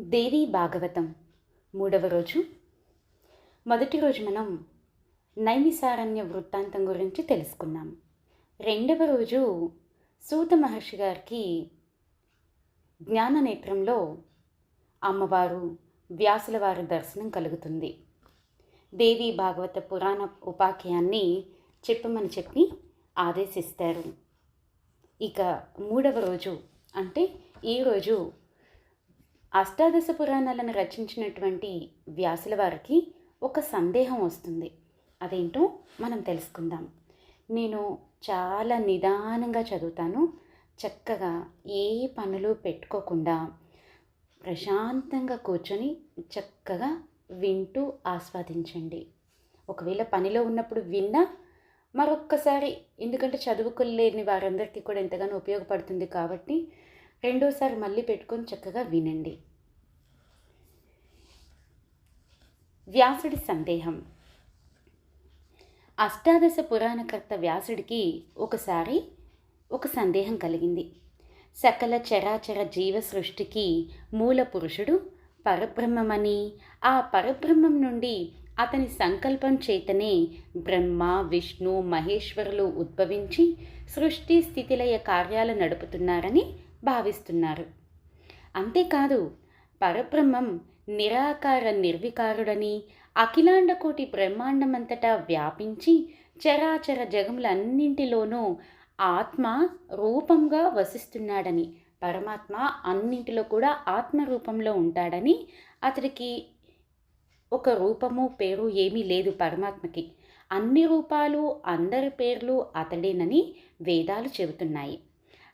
దేవి భాగవతం మూడవ రోజు. మొదటి రోజు మనం నైమిసారణ్య వృత్తాంతం గురించి తెలుసుకున్నాం. రెండవ రోజు సూత మహర్షి గారికి జ్ఞాననేత్రంలో అమ్మవారు వ్యాసుల వారి దర్శనం కలుగుతుంది. దేవి భాగవత పురాణ ఉపాఖ్యాన్ని చెప్పమని చెప్పి ఆదేశిస్తారు. ఇక మూడవ రోజు అంటే ఈరోజు అష్టాదశ పురాణాలను రచించినటువంటి వ్యాసుల వారికి ఒక సందేహం వస్తుంది. అదేంటో మనం తెలుసుకుందాం. నేను చాలా నిదానంగా చదువుతాను. చక్కగా ఏ పనులు పెట్టుకోకుండా ప్రశాంతంగా కూర్చొని చక్కగా వింటూ ఆస్వాదించండి. ఒకవేళ పనిలో ఉన్నప్పుడు విన్నా మరొక్కసారి ఎందుకంటే చదువుకోలేని వారందరికీ కూడా ఎంతగానో ఉపయోగపడుతుంది కాబట్టి రెండోసారి మళ్ళీ పెట్టుకొని చక్కగా వినండి. వ్యాసుడి సందేహం. అష్టాదశ పురాణకర్త వ్యాసుడికి ఒకసారి ఒక సందేహం కలిగింది. సకల చరాచర జీవ సృష్టికి మూల పురుషుడు పరబ్రహ్మమని ఆ పరబ్రహ్మం నుండి అతని సంకల్పం చేతనే బ్రహ్మ విష్ణు మహేశ్వరులు ఉద్భవించి సృష్టి స్థితిలయ కార్యాలు నడుపుతున్నారని భావిస్తున్నారు. అంతేకాదు పరబ్రహ్మం నిరాకార నిర్వికారుడని అఖిలాండకోటి బ్రహ్మాండమంతటా వ్యాపించి చరాచర జగములన్నింటిలోనూ ఆత్మ రూపంగా వసిస్తున్నాడని పరమాత్మ అన్నింటిలో కూడా ఆత్మ రూపంలో ఉంటాడని అతడికి ఒక రూపము పేరు ఏమీ లేదు పరమాత్మకి. అన్ని రూపాలు అందరి పేర్లు అతడేనని వేదాలు చెబుతున్నాయి.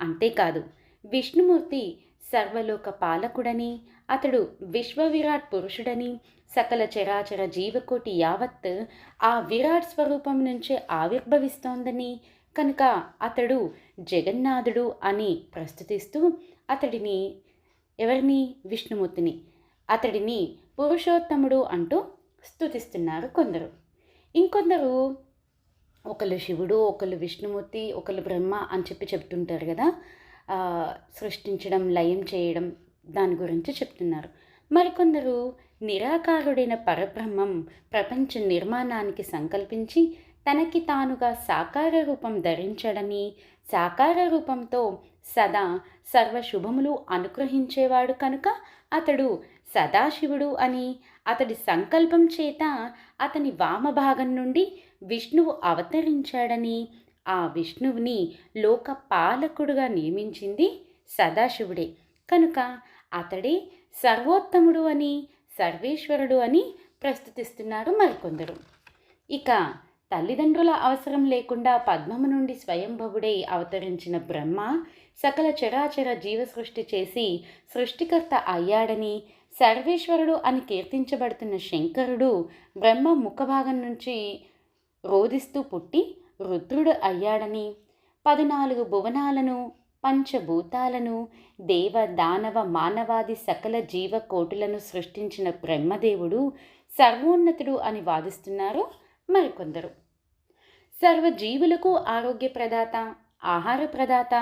అంతేకాదు విష్ణుమూర్తి సర్వలోక పాలకుడని అతడు విశ్వవిరాట్ పురుషుడని సకల చరాచర జీవకోటి యావత్ ఆ విరాట్ స్వరూపం నుంచే ఆవిర్భవిస్తోందని. కనుక అతడు జగన్నాథుడు అని ప్రస్తుతిస్తూ అతడిని ఎవరిని? విష్ణుమూర్తిని. అతడిని పురుషోత్తముడు అంటూ స్థుతిస్తున్నారు కొందరు. ఇంకొందరు ఒకళ్ళు శివుడు ఒకళ్ళు విష్ణుమూర్తి ఒకళ్ళు బ్రహ్మ అని చెప్పి చెప్తుంటారు కదా. సృష్టించడం లయం చేయడం దాని గురించి చెప్తున్నారు. మరికొందరు నిరాకారుడైన పరబ్రహ్మం ప్రపంచ నిర్మాణానికి సంకల్పించి తనకి తానుగా సాకార రూపం ధరించడని సాకార రూపంతో సదా సర్వశుభములు అనుగ్రహించేవాడు కనుక అతడు సదాశివుడు అని అతడి సంకల్పం చేత అతని వామభాగం నుండి విష్ణువు అవతరించాడని ఆ విష్ణువుని లోక పాలకుడుగా నియమించింది సదాశివుడే. కనుక అతడే సర్వోత్తముడు అని సర్వేశ్వరుడు అని ప్రస్తుతిస్తున్నారు మరికొందరు. ఇక తల్లిదండ్రుల అవసరం లేకుండా పద్మము నుండి స్వయంభవుడై అవతరించిన బ్రహ్మ సకల చరాచర జీవ సృష్టి చేసి సృష్టికర్త అయ్యాడని సర్వేశ్వరుడు అని కీర్తించబడుతున్న శంకరుడు బ్రహ్మ ముఖభాగం నుంచి రోధిస్తూ పుట్టి రుద్రుడు అయ్యాడని పద్నాలుగు భువనాలను పంచభూతాలను దేవ దానవ మానవాది సకల జీవకోటులను సృష్టించిన బ్రహ్మదేవుడు సర్వోన్నతుడు అని వాదిస్తున్నారు మరికొందరు. సర్వజీవులకు ఆరోగ్య ప్రదాత ఆహార ప్రదాత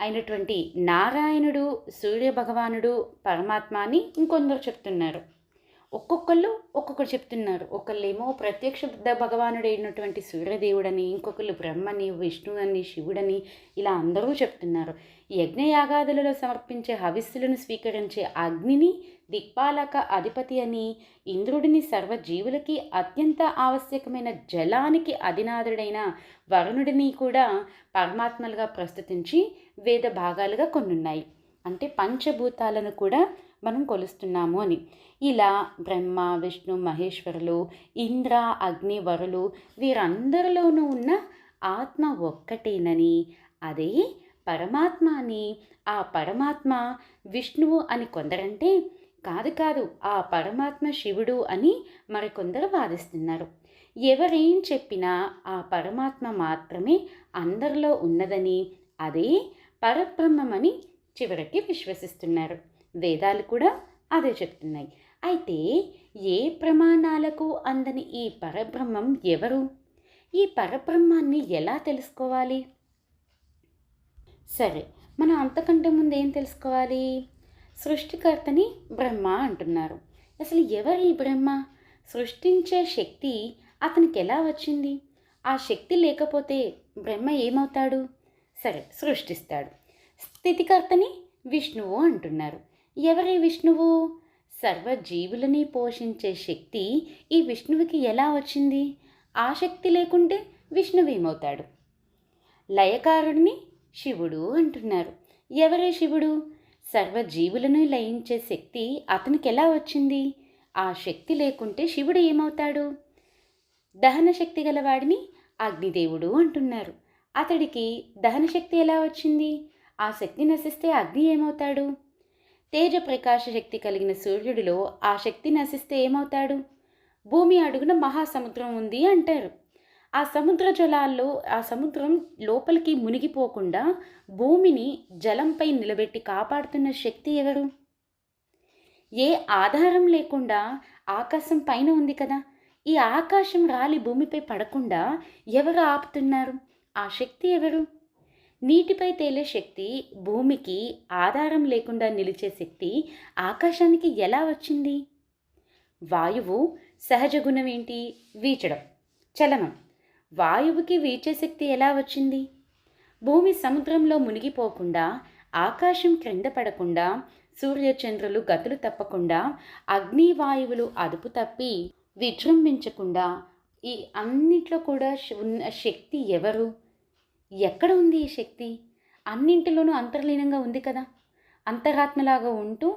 అయినటువంటి నారాయణుడు సూర్య భగవానుడు పరమాత్మ అని ఇంకొందరు చెప్తున్నారు. ఒక్కొక్కళ్ళు ఒక్కొక్కరు చెప్తున్నారు. ఒకళ్ళేమో ప్రత్యక్ష భగవానుడు అయినటువంటి సూర్యదేవుడని ఇంకొకళ్ళు బ్రహ్మని విష్ణువని శివుడని ఇలా అందరూ చెప్తున్నారు. యజ్ఞయాగాదులలో సమర్పించే హవిస్సులను స్వీకరించే అగ్నిని దిక్పాలక అధిపతి అని ఇంద్రుడిని సర్వజీవులకి అత్యంత ఆవశ్యకమైన జలానికి అధినాథుడైన వరుణుడిని కూడా పరమాత్మలుగా ప్రస్తుతించి వేద భాగాలుగా కొన్నున్నాయి. అంటే పంచభూతాలను కూడా మనం కొలుస్తున్నాము అని. ఇలా బ్రహ్మ విష్ణు మహేశ్వరులు ఇంద్ర అగ్ని వరులు వీరందరిలోనూ ఉన్న ఆత్మ ఒక్కటేనని. అదే పరమాత్మ అని ఆ పరమాత్మ విష్ణువు అని కొందరంటే కాదు కాదు ఆ పరమాత్మ శివుడు అని మరికొందరు వాదిస్తున్నారు. ఎవరేం చెప్పినా ఆ పరమాత్మ మాత్రమే అందరిలో ఉన్నదని అదే పరబ్రహ్మమని చివరికి విశ్వసిస్తున్నారు. వేదాలు కూడా అదే చెప్తున్నాయి. అయితే ఏ ప్రమాణాలకు అందని ఈ పరబ్రహ్మం ఎవరు? ఈ పరబ్రహ్మాన్ని ఎలా తెలుసుకోవాలి? సరే మనం అంతకంటే ముందు ఏం తెలుసుకోవాలి? సృష్టికర్తని బ్రహ్మ అంటున్నారు. అసలు ఎవరు ఈ బ్రహ్మ? సృష్టించే శక్తి అతనికి ఎలా వచ్చింది? ఆ శక్తి లేకపోతే బ్రహ్మ ఏమవుతాడు? సరే సృష్టిస్తాడు. స్థితికర్తని విష్ణువు అంటున్నారు. ఎవరి విష్ణువు? సర్వజీవులని పోషించే శక్తి ఈ విష్ణువుకి ఎలా వచ్చింది? ఆ శక్తి లేకుంటే విష్ణువు ఏమవుతాడు? లయకారుడిని శివుడు అంటున్నారు. ఎవరే శివుడు? సర్వజీవులను లయించే శక్తి అతనికి ఎలా వచ్చింది? ఆ శక్తి లేకుంటే శివుడు ఏమవుతాడు? దహన శక్తి గలవాడిని అగ్నిదేవుడు అంటున్నారు. అతడికి దహన శక్తి ఎలా వచ్చింది? ఆ శక్తి నశిస్తే అగ్ని ఏమవుతాడు? తేజ ప్రకాశ శక్తి కలిగిన సూర్యుడిలో ఆ శక్తి నశిస్తే ఏమవుతాడు? భూమి అడుగున మహాసముద్రం ఉంది అంటారు. ఆ సముద్ర జలాల్లో ఆ సముద్రం లోపలికి మునిగిపోకుండా భూమిని జలంపై నిలబెట్టి కాపాడుతున్న శక్తి ఎవరు? ఏ ఆధారం లేకుండా ఆకాశం పైన ఉంది కదా. ఈ ఆకాశం రాలి భూమిపై పడకుండా ఎవరు ఆపుతున్నారు? ఆ శక్తి ఎవరు? నీటిపై తేలే శక్తి భూమికి ఆధారం లేకుండా నిలిచే శక్తి ఆకాశానికి ఎలా వచ్చింది? వాయువు సహజ గుణం ఏంటి? వీచడం. చలనం. వాయువుకి వీచే శక్తి ఎలా వచ్చింది? భూమి సముద్రంలో మునిగిపోకుండా ఆకాశం క్రింద పడకుండా సూర్యచంద్రులు గతులు తప్పకుండా అగ్ని వాయువులు అదుపు తప్పి విజృంభించకుండా ఈ అన్నిట్లో కూడా ఉన్న శక్తి ఎవరు? ఎక్కడ ఉంది ఈ శక్తి? అన్నింటిలోనూ అంతర్లీనంగా ఉంది కదా. అంతరాత్మలాగా ఉంటూ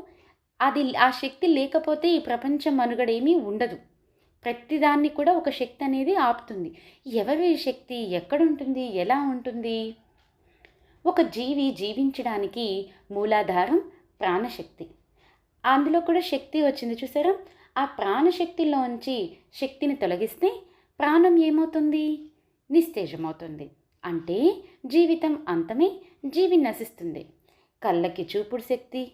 అది ఆ శక్తి లేకపోతే ఈ ప్రపంచం మనుగడేమీ ఉండదు. ప్రతిదాన్ని కూడా ఒక శక్తి అనేది ఆపుతుంది. ఎవరు ఈ శక్తి? ఎక్కడుంటుంది? ఎలా ఉంటుంది? ఒక జీవి జీవించడానికి మూలాధారం ప్రాణశక్తి. అందులో కూడా శక్తి వచ్చింది చూసారా? ఆ ప్రాణశక్తిలోంచి శక్తిని తొలగిస్తే ప్రాణం ఏమవుతుంది? నిస్తేజమవుతుంది. అంటే జీవితం అంతమే జీవి నశిస్తుంది. కళ్ళకి చూపుడు శక్తి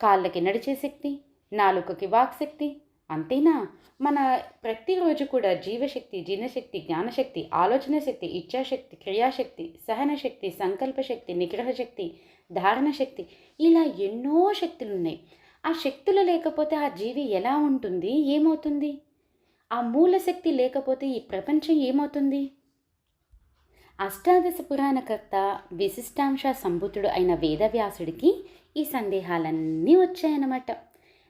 కాళ్ళకి నడిచే శక్తి నాలుకకి వాక్ శక్తి అంతేనా? మన ప్రతిరోజు కూడా జీవశక్తి జీర్ణశక్తి జ్ఞానశక్తి ఆలోచన శక్తి ఇచ్ఛాశక్తి క్రియాశక్తి సహన శక్తి సంకల్ప శక్తి నిగ్రహ శక్తి ధారణ శక్తి ఇలా ఎన్నో శక్తులు ఉన్నాయి ఆ శక్తులు లేకపోతే ఆ జీవి ఎలా ఉంటుంది? ఏమవుతుంది? ఆ మూల శక్తి లేకపోతే ఈ ప్రపంచం ఏమవుతుంది? అష్టాదశ పురాణకర్త విశిష్టాంశ సంభూతుడు అయిన వేదవ్యాసుడికి ఈ సందేహాలన్నీ వచ్చాయన్నమాట.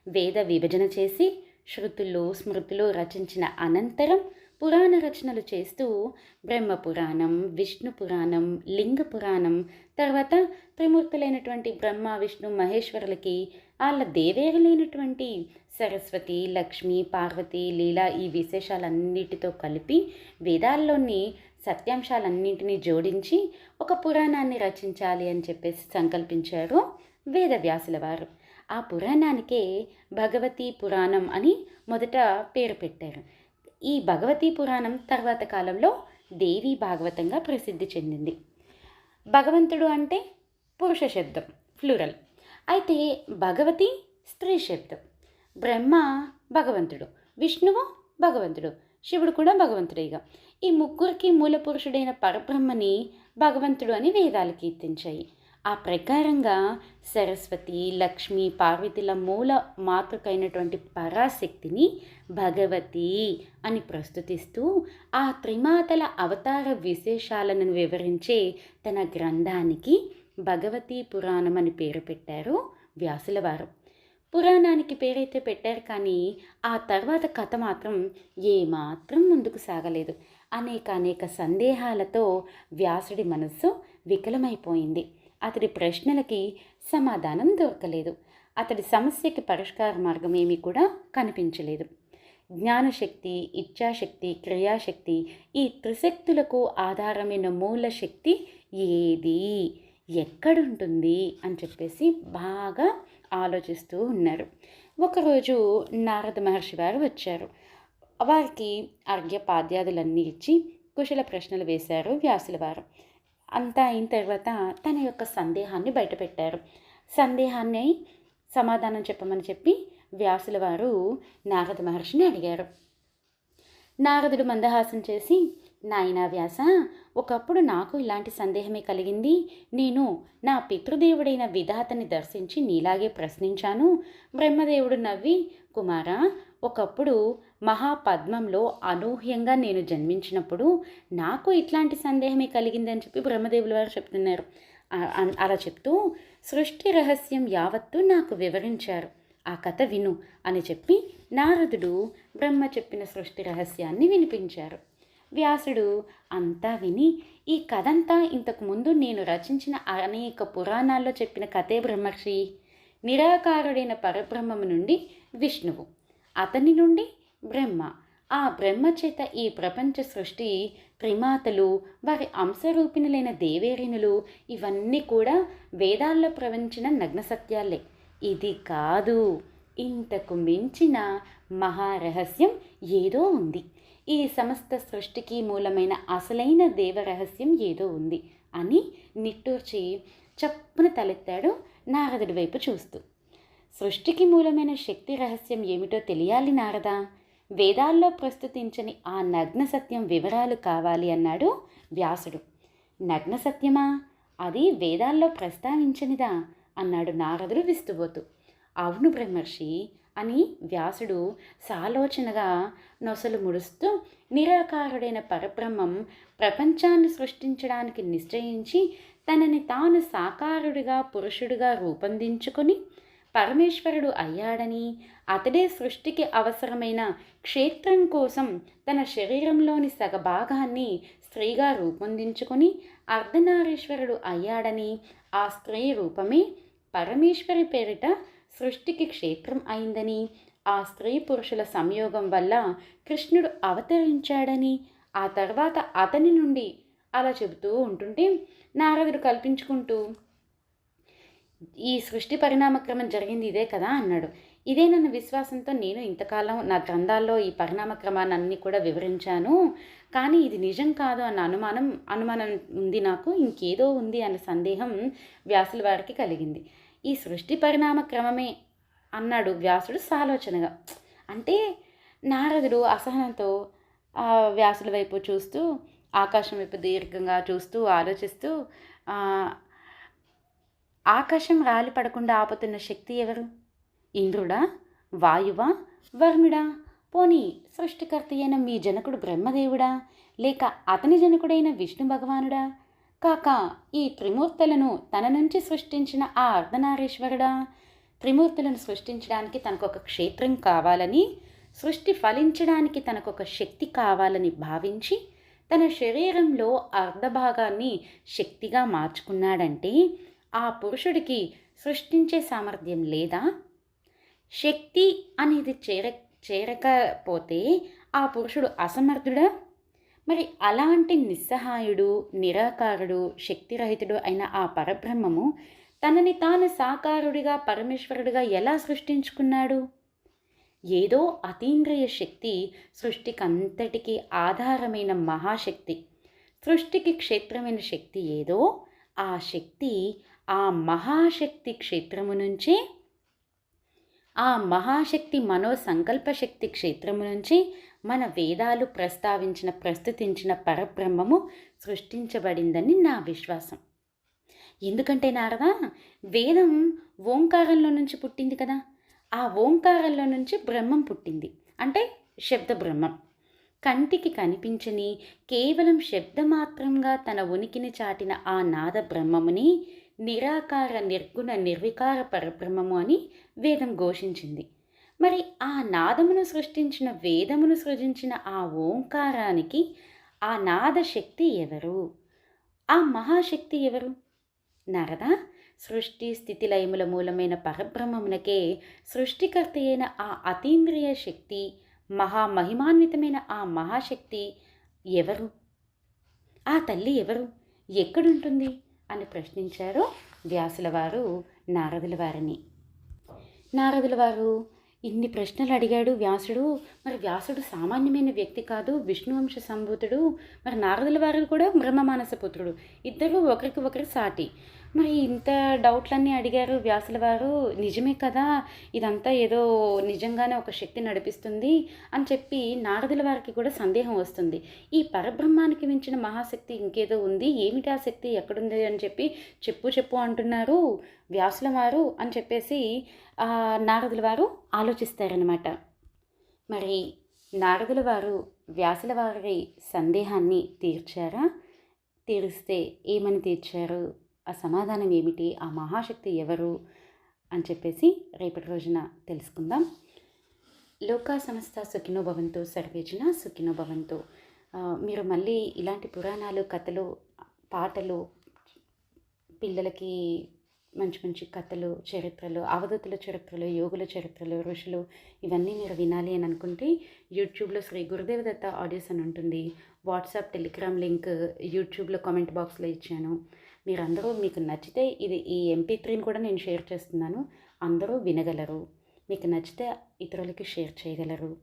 వేద విభజన చేసి శృతులు స్మృతులు రచించిన అనంతరం పురాణ రచనలు చేస్తూ బ్రహ్మ పురాణం విష్ణు పురాణం లింగ పురాణం తర్వాత త్రిమూర్తులైనటువంటి బ్రహ్మ విష్ణు మహేశ్వరులకి వాళ్ళ దేవేరులైనటువంటి సరస్వతి లక్ష్మి పార్వతి లీల ఈ విశేషాలన్నిటితో కలిపి వేదాల్లోని సత్యాంశాలన్నింటినీ జోడించి ఒక పురాణాన్ని రచించాలి అని చెప్పేసి సంకల్పించారు వేదవ్యాసుల వారు. ఆ పురాణానికే భగవతీ పురాణం అని మొదట పేరు పెట్టారు. ఈ భగవతీ పురాణం తర్వాత కాలంలో దేవి భాగవతంగా ప్రసిద్ధి చెందింది. భగవంతుడు అంటే పురుష శబ్దం ఫ్లూరల్ అయితే భగవతి స్త్రీ శబ్దం. బ్రహ్మ భగవంతుడు. విష్ణువు భగవంతుడు. శివుడు కూడా భగవంతుడేగా. ఈ ముగ్గురికి మూల పురుషుడైన పరబ్రహ్మని భగవంతుడు అని వేదాలు కీర్తించాయి. ఆ ప్రకారంగా సరస్వతి లక్ష్మి పార్వతిల మూల మాతృకైనటువంటి పరాశక్తిని భగవతి అని ప్రస్తుతిస్తూ ఆ త్రిమాతల అవతార విశేషాలను వివరించే తన గ్రంథానికి భగవతీ పురాణం అని పేరు పెట్టారు వ్యాసుల వారు. పురాణానికి పేరైతే పెట్టారు కానీ ఆ తర్వాత కథ మాత్రం ఏమాత్రం ముందుకు సాగలేదు. అనేక అనేక సందేహాలతో వ్యాసుడి మనస్సు వికలమైపోయింది. అతడి ప్రశ్నలకి సమాధానం దొరకలేదు. అతడి సమస్యకి పరిష్కార మార్గం ఏమీ కూడా కనిపించలేదు. జ్ఞానశక్తి ఇచ్ఛాశక్తి క్రియాశక్తి ఈ త్రిశక్తులకు ఆధారమైన మూల శక్తి ఏది ఎక్కడుంటుంది అని చెప్పేసి బాగా ఆలోచిస్తూ ఉన్నారు. ఒకరోజు నారద మహర్షి వారు వచ్చారు. వారికి అర్ఘ్యపాద్యాదులన్నీ ఇచ్చి కుశల ప్రశ్నలు వేశారు వ్యాసుల వారు. అంతా అయిన తర్వాత తన యొక్క సందేహాన్ని బయటపెట్టారు. సందేహాన్ని సమాధానం చెప్పమని చెప్పి వ్యాసుల వారు నారద మహర్షిని అడిగారు. నారదుడు మందహాసం చేసి నాయనా వ్యాస ఒకప్పుడు నాకు ఇలాంటి సందేహమే కలిగింది. నేను నా పితృదేవుడైన విధాతని దర్శించి నీలాగే ప్రశ్నించాను. బ్రహ్మదేవుడు నవ్వి కుమారా ఒకప్పుడు మహాపద్మంలో అనూహ్యంగా నేను జన్మించినప్పుడు నాకు ఇట్లాంటి సందేహమే కలిగిందని చెప్పి బ్రహ్మదేవులు వారు చెప్తున్నారు. అలా చెప్తూ సృష్టి రహస్యం యావత్తూ నాకు వివరించారు. ఆ కథ విను అని చెప్పి నారదుడు బ్రహ్మ చెప్పిన సృష్టి రహస్యాన్ని వినిపించారు. వ్యాసుడు అంతా విని ఈ కథంతా ఇంతకుముందు నేను రచించిన అనేక పురాణాల్లో చెప్పిన కథే బ్రహ్మర్షి. నిరాకారుడైన పరబ్రహ్మము నుండి విష్ణువు అతని నుండి బ్రహ్మ. ఆ బ్రహ్మ చేత ఈ ప్రపంచ సృష్టి త్రిమాతలు వారి అంశరూపిణులైన దేవేరినులు ఇవన్నీ కూడా వేదాల్లో ప్రవచించిన నగ్న సత్యాలే. ఇది కాదు ఇంతకు మించిన మహారహస్యం ఏదో ఉంది. ఈ సమస్త సృష్టికి మూలమైన అసలైన దేవరహస్యం ఏదో ఉంది అని నిట్టూర్చి చప్పున తలెత్తాడు నారదుడి వైపు చూస్తూ. సృష్టికి మూలమైన శక్తి రహస్యం ఏమిటో తెలియాలి నారదా? వేదాల్లో ప్రస్తుతించని ఆ నగ్న సత్యం వివరాలు కావాలి అన్నాడు వ్యాసుడు. నగ్న సత్యమా? అది వేదాల్లో ప్రస్తావించనిదా? అన్నాడు నారదుడు విస్తుబోతూ. అవును బ్రహ్మర్షి అని వ్యాసుడు సాలోచనగా నొసలు ముడుస్తూ నిరాకారుడైన పరబ్రహ్మం ప్రపంచాన్ని సృష్టించడానికి నిశ్చయించి తనని తాను సాకారుడిగా పురుషుడిగా రూపొందించుకొని పరమేశ్వరుడు అయ్యాడని అతడే సృష్టికి అవసరమైన క్షేత్రం కోసం తన శరీరంలోని సగభాగాన్ని స్త్రీగా రూపొందించుకొని అర్ధనారీశ్వరుడు అయ్యాడని ఆ స్త్రీ రూపమే పరమేశ్వరి పేరిట సృష్టికి క్షేత్రం అయిందని ఆ స్త్రీ పురుషుల సంయోగం వల్ల కృష్ణుడు అవతరించాడని ఆ తర్వాత అతని నుండి అలా చెబుతూ ఉంటుంటే నారదుడు కల్పించుకుంటూ ఈ సృష్టి పరిణామక్రమం జరిగింది ఇదే కదా అన్నాడు. ఇదే నన్న విశ్వాసంతో నేను ఇంతకాలం నా గ్రంథాల్లో ఈ పరిణామక్రమాన్ని అన్నీ కూడా వివరించాను. కానీ ఇది నిజం కాదు అన్న అనుమానం అనుమానం ఉంది నాకు. ఇంకేదో ఉంది అన్న సందేహం వ్యాసుల వారికి కలిగింది. ఈ సృష్టి పరిణామ క్రమమే అన్నాడు వ్యాసుడు సాలోచనగా. అంటే నారదుడు అసహనంతో వ్యాసుల వైపు చూస్తూ ఆకాశం వైపు దీర్ఘంగా చూస్తూ ఆలోచిస్తూ ఆకాశం రాలి పడకుండా ఆపుతున్న శక్తి ఎవరు? ఇంద్రుడా? వాయువా? వర్ముడా? పోనీ సృష్టికర్త అయిన మీ జనకుడు బ్రహ్మదేవుడా? లేక అతని జనకుడైన విష్ణు భగవానుడా? కాక ఈ త్రిమూర్తులను తన నుంచి సృష్టించిన ఆ అర్ధనారీశ్వరుడా? త్రిమూర్తులను సృష్టించడానికి తనకు ఒక క్షేత్రం కావాలని సృష్టి ఫలించడానికి తనకు ఒక శక్తి కావాలని భావించి తన శరీరంలో అర్ధభాగాన్ని శక్తిగా మార్చుకున్నాడంటే ఆ పురుషుడికి సృష్టించే సామర్థ్యం లేదా? శక్తి అనేది చేర చేరకపోతే ఆ పురుషుడు అసమర్థుడా? మరి అలాంటి నిస్సహాయుడు నిరాకారుడు శక్తిరహితుడు అయిన ఆ పరబ్రహ్మము తనని తాను సాకారుడిగా పరమేశ్వరుడిగా ఎలా సృష్టించుకున్నాడు? ఏదో అతీంద్రియ శక్తి సృష్టికంతటికి ఆధారమైన మహాశక్తి. సృష్టికి క్షేత్రమైన శక్తి ఏదో ఆ శక్తి ఆ మహాశక్తి క్షేత్రము నుంచి ఆ మహాశక్తి మనోసంకల్ప శక్తి క్షేత్రము నుంచి మన వేదాలు ప్రస్తావించిన ప్రస్తుతించిన పరబ్రహ్మము సృష్టించబడిందని నా విశ్వాసం. ఎందుకంటే నారదా వేదం ఓంకారంలో నుంచి పుట్టింది కదా. ఆ ఓంకారంలో నుంచి బ్రహ్మం పుట్టింది. అంటే శబ్ద బ్రహ్మం కంటికి కనిపించని కేవలం శబ్దమాత్రంగా తన ఉనికిని చాటిన ఆ నాద బ్రహ్మముని నిరాకార నిర్గుణ నిర్వికార పరబ్రహ్మము అని వేదం ఘోషించింది. మరి ఆ నాదమును సృష్టించిన వేదమును సృజించిన ఆ ఓంకారానికి ఆ నాద శక్తి ఎవరు? ఆ మహాశక్తి ఎవరు? నరద సృష్టి స్థితి లయముల మూలమైన పరబ్రహ్మమునకే సృష్టికర్త అయిన ఆ అతీంద్రియ శక్తి మహామహిమాన్వితమైన ఆ మహాశక్తి ఎవరు? ఆ తల్లి ఎవరు? ఎక్కడుంటుంది? అని ప్రశ్నించారు వ్యాసుల వారు నారదుల వారిని నారదుల వారు ఇన్ని ప్రశ్నలు అడిగాడు వ్యాసుడు. మరి వ్యాసుడు సామాన్యమైన వ్యక్తి కాదు విష్ణువంశ సంభూతుడు. మరి నారదుల వారు కూడా బ్రహ్మ మానస పుత్రుడు. ఇద్దరు ఒకరికి ఒకరు సాటి. మరి ఇంత డౌట్లన్నీ అడిగారు వ్యాసుల వారు. నిజమే కదా ఇదంతా ఏదో నిజంగానే ఒక శక్తి నడిపిస్తుంది అని చెప్పి నారదుల వారికి కూడా సందేహం వస్తుంది. ఈ పరబ్రహ్మానికి మించిన మహాశక్తి ఇంకేదో ఉంది? ఏమిటి ఆ శక్తి? ఎక్కడుంది? అని చెప్పి చెప్పు చెప్పు అంటున్నారు వ్యాసుల వారు అని చెప్పేసి నారదుల వారు ఆలోచిస్తారనమాట మరి నారదుల వారు వ్యాసుల వారి సందేహాన్ని తీర్చారా? తీరిస్తే ఏమని తీర్చారు? ఆ సమాధానం ఏమిటి? ఆ మహాశక్తి ఎవరు? అని చెప్పేసి రేపటి రోజున తెలుసుకుందాం. లోకా సంస్థ సుఖినో భవంతు సర్వేజన సుఖినో భవంతు మీరు మళ్ళీ ఇలాంటి పురాణాలు కథలు పాటలు పిల్లలకి మంచి మంచి కథలు చరిత్రలు అవధతుల చరిత్రలు యోగుల చరిత్రలు ఋషులు ఇవన్నీ మీరు వినాలి అని అనుకుంటే యూట్యూబ్లో శ్రీ గురుదేవ దత్త ఆడియోస్ అని ఉంటుంది. వాట్సాప్ టెలిగ్రామ్ లింక్ యూట్యూబ్లో కామెంట్ బాక్స్లో ఇచ్చాను. మీరందరూ మీకు నచ్చితే ఇది ఈ ఎంపీ త్రీని కూడా నేను షేర్ చేస్తున్నాను. అందరూ వినగలరు. మీకు నచ్చితే ఇతరులకి షేర్ చేయగలరు.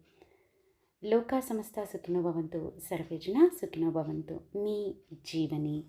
లోకా సంస్థ సుఖినోభవంతు సర్వేజన సుఖినోభవంతు మీ జీవని.